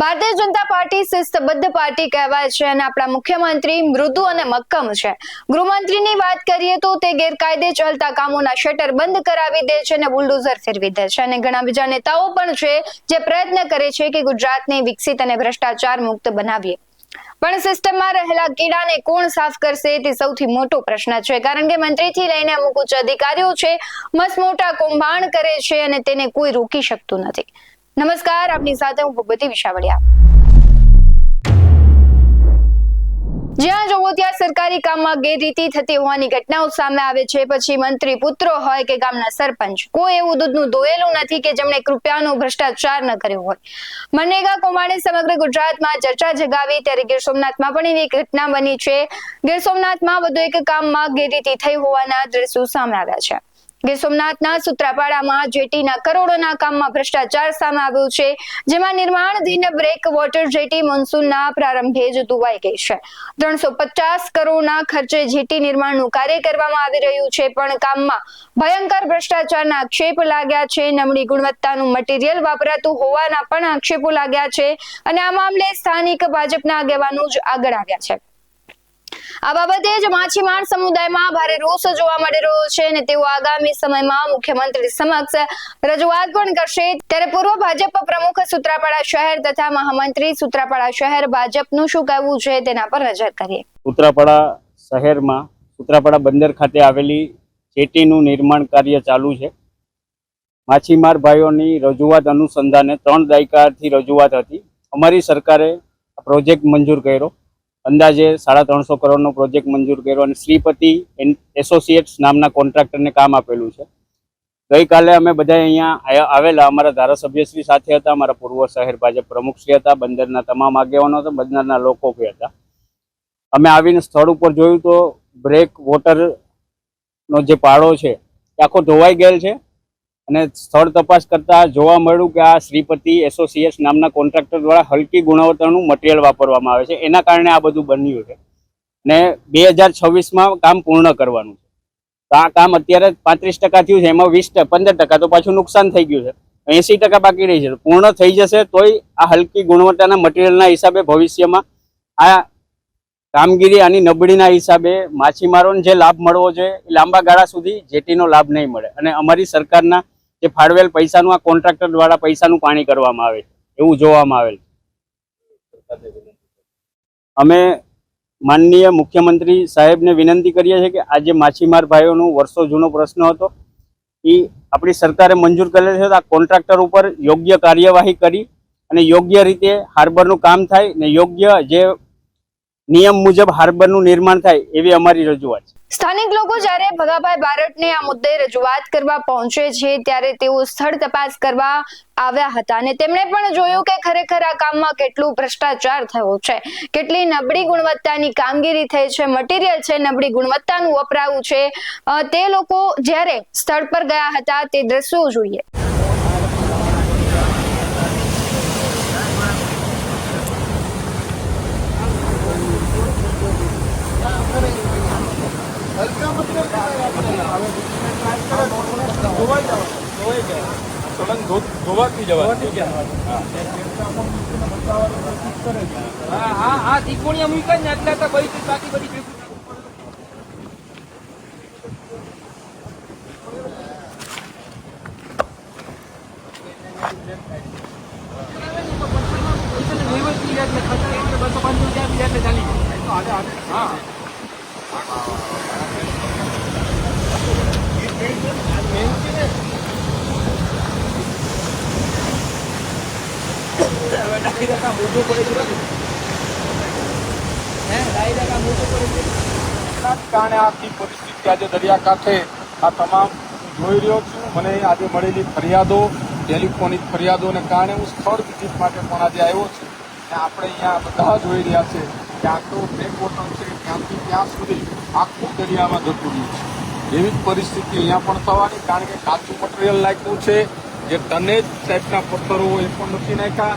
Bharatiya Janata party શિસ્તબદ્ધ party કહેવાય છે અને આપણા મુખ્યમંત્રી મૃદુ અને મક્કમ છે. ગૃહમંત્રીની વાત કરીએ તો તે ગેરકાયદે ચાલતા કામોના શટર બંધ કરાવી દે છે અને બુલડોઝર ફેરવી દે છે. અને ઘણા બીજા નેતાઓ પણ છે જે પ્રયત્ન કરે છે કે ગુજરાતને વિકસિત અને ભ્રષ્ટાચાર મુક્ત બનાવીએ. પણ સિસ્ટમમાં રહેલા કીડાને કોણ સાફ કરશે તે સૌથી મોટો પ્રશ્ન છે. કારણ કે મંત્રીથી લઈને અમુક ઉચ્ચ અધિકારીઓ છે મસ્ત મોટા કૌભાંડ કરે છે અને તેને કોઈ રોકી શકતું નથી. નમસ્કાર, આપની સાથે હું ભગવતી વિશાવડિયા. જ્યાં જોવો ત્યાં સરકારી કામમાં ગેરરીતિ થતી હોવાની ઘટનાઓ સામે આવે છે. પછી મંત્રી પુત્રો હોય કે ગામના સરપંચ, કોઈ એવું દૂધનું દોયેલું નથી કે જેમણે કૃપયાનો ભ્રષ્ટાચાર ન કર્યો હોય. મનરેગા કૌભાંડે સમગ્ર ગુજરાતમાં ચર્ચા જગાવી. ત્યારે ગીર સોમનાથમાં પણ એવી ઘટના બની છે. ગીર સોમનાથમાં વધુ એક કામમાં ગેરરીતિ થઈ હોવાના દ્રશ્યો સામે આવ્યા છે. ગીર સોમનાથના સુત્રાપાડામાં જેટીના કરોડોના કામમાં ભ્રષ્ટાચાર સામે આવ્યો છે, જેમાં નિર્માણધીન બ્રેક વોટર જેટી મોન્સૂનના પ્રારંભે જ ધોવાઈ ગઈ છે. ત્રણસો પચાસ કરોડના ખર્ચે જેટી નિર્માણનું કાર્ય કરવામાં આવી રહ્યું છે, પણ કામમાં ભયંકર ભ્રષ્ટાચારના આક્ષેપ લાગ્યા છે. નમણી ગુણવત્તાનું મટીરિયલ વાપરાતું હોવાના પણ આક્ષેપો લાગ્યા છે અને આ મામલે સ્થાનિક ભાજપના આગેવાનો જ આગળ આવ્યા છે. આ બાબતે જ માછીમાર સમુદાયમાં ભારે રોષ જોવા મળી રહ્યો છે અને તેઓ આગામી સમયમાં મુખ્યમંત્રી સમક્ષ રજૂઆત પણ કરશે. ત્યારે પૂર્વ ભાજપ પ્રમુખ સુત્રાપાડા શહેર તથા મહામંત્રી સુત્રાપાડા શહેર ભાજપનું શું કહેવું છે તેના પર નજર કરીએ. સુત્રાપાડા શહેરમાં, સુત્રાપાડા બંદર ખાતે આવેલી જેટીનું નિર્માણ કાર્ય ચાલુ છે. માછીમાર ભાઈઓની રજૂઆત અનુસંધાને ત્રણ દાયકાથી રજૂઆત હતી. અમારી સરકારે પ્રોજેક્ટ મંજૂર કર્યો. અંદાજે સાડા ત્રણસો કરોડનો પ્રોજેક્ટ મંજૂર કર્યો અને શ્રીપતિ એસોસિએટ્સ નામના કોન્ટ્રાક્ટરને કામ આપેલું છે. ગઈકાલે અમે બધા અહીંયા આવેલા. અમારા ધારાસભ્યશ્રી સાથે હતા. અમારા પૂર્વ શહેર ભાજપ પ્રમુખશ્રી હતા. બંદરના તમામ આગેવાનો હતા. બંદરના લોકો બી હતા. અમે આવીને સ્થળ ઉપર જોયું તો બ્રેક વોટરનો જે પાડો છે એ આખો ધોવાઈ ગયેલ છે. અને સ્થળ તપાસ કરતા જોવા મળ્યું કે આ શ્રીપતિ એસોસિએટ્સ નામના કોન્ટ્રાક્ટર દ્વારા હલકી ગુણવત્તાનું મટીરિયલ વાપરવામાં આવે છે. એના કારણે આ બધું બન્યું છે. ને બે હજાર છવ્વીસમાં કામ પૂર્ણ કરવાનું છે. તો આ કામ અત્યારે પાંત્રીસ ટકા થયું છે. એમાં વીસ પંદર ટકા તો પાછું નુકસાન થઈ ગયું છે. એંસી ટકા બાકી રહી છે. પૂર્ણ થઈ જશે તોય આ હલકી ગુણવત્તાના મટીરિયલના હિસાબે ભવિષ્યમાં આ કામગીરી આની નબળીના હિસાબે માછીમારોને જે લાભ મળવો જોઈએ એ લાંબા ગાળા સુધી જેટીનો લાભ નહીં મળે. અને અમારી સરકારના જે ફાળવેલ પૈસાનું, આ કોન્ટ્રાક્ટર દ્વારા પૈસાનું પાણી કરવામાં આવે એવું જોવામાં આવેલ. અમે માનનીય મુખ્યમંત્રી સાહેબને વિનંતી કરીએ છીએ કે આ જે માછીમાર ભાઈઓનું વર્ષો જૂનો પ્રશ્ન હતો, એ આપણી સરકારે મંજૂર કરેલ છે તો આ કોન્ટ્રાક્ટર ઉપર યોગ્ય કાર્યવાહી કરી અને યોગ્ય રીતે હાર્બરનું કામ થાય ને યોગ્ય જે નિયમ મુજબ હાર્બરનું નિર્માણ થાય એવી અમારી રજૂઆત છે સ્થાનિક લોકો જ્યારે ભગાભાઈ બારટને આ મુદ્દે રજૂઆત કરવા પહોંચે છે, ત્યારે તેઓ સ્થળ તપાસ કરવા આવ્યા હતા અને તેમણે પણ જોયું કે ખરેખર આ કામમાં કેટલું ભ્રષ્ટાચાર થયો છે. કેટલી નબળી ગુણવત્તાની કામગીરી થઈ છે, મટીરિયલ છે, નબળી ગુણવત્તાનું વપરાયું છે. તે લોકો જ્યારે સ્થળ પર ગયા હતા, તે દ્રશ્યો જોઈએ. ધોવાતી જવા હા. હા હા ત્રિકોણીયા મૂક્યા ને એટલે તો બધી બાકી બધી ભેગું હા. ડાયરેક્ટ આ મોટું પડે છે હે ડાયરેક્ટ આ કારણે આખી પરિસ્થિતિ આજે દરિયાકાંઠે આ તમામ જોઈ રહ્યો છું. મને આજે મળેલી ફરિયાદો, ટેલિફોનિક ફરિયાદોને કારણે હું સ્થળ વિઝિટ માટે પણ આજે આવ્યો છું. અને આપણે અહીંયા બધા જોઈ રહ્યા છે કે આટલો બ્રેક વોટર છે, ત્યાંથી ત્યાં સુધી આખું દરિયામાં જતું રહ્યું છે. એવી જ પરિસ્થિતિ અહીંયા પણ થવાની, કારણ કે કાચું મટીરિયલ નાખ્યું છે. જે ટનેજ ટાઈપના પથ્થરો એ પણ નથી નાખ્યા.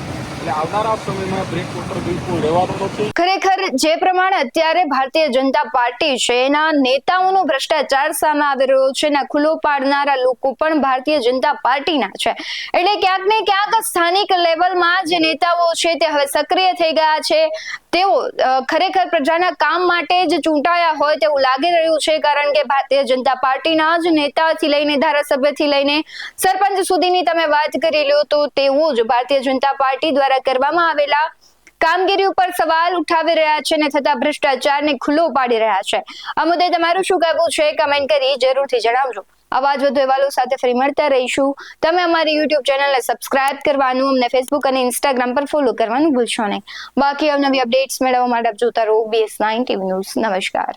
ખરેખર જે પ્રમાણે અત્યારે ભારતીય જનતા પાર્ટી છે, એના નેતાઓનો ભ્રષ્ટાચાર સામે આવી રહ્યો છે એના ખુલ્લો પાડનારા લોકો પણ ભારતીય જનતા પાર્ટીના છે. એટલે ક્યાંક ને ક્યાંક સ્થાનિક લેવલમાં જે નેતાઓ છે તે હવે સક્રિય થઈ ગયા છે. તેઓ ખરેખર પ્રજાના કામ માટે જ ચૂંટાયા હોય તેવું લાગી રહ્યું છે, કારણ કે ભારતીય જનતા પાર્ટીના જ નેતાથી લઈને ધારાસભ્યથી લઈને સરપંચ સુધીની તમે વાત કરી લો તો તેવું જ ભારતીય જનતા પાર્ટી દ્વારા કરવામાં આવેલા કામગીરી ઉપર સવાલ ઉઠાવી રહ્યા છે અને થતા ભ્રષ્ટાચારને ખુલ્લો પાડી રહ્યા છે. આ મુદ્દે તમારું શું કહેવું છે? કમેન્ટ કરી જરૂરથી જણાવજો. આવા વધુ અહેવાલો સાથે ફરી મળતા રહીશું. તમે અમારી યુટ્યુબ ચેનલને સબસ્ક્રાઇબ કરવાનું, અમને ફેસબુક અને ઇન્સ્ટાગ્રામ પર ફોલો કરવાનું ભૂલશો નહીં. બાકી અવનવી અપડેટ્સ મેળવવા માટે આપ જોતા રહો બીએસ નાઇન ટીવી ન્યૂઝ નમસ્કાર.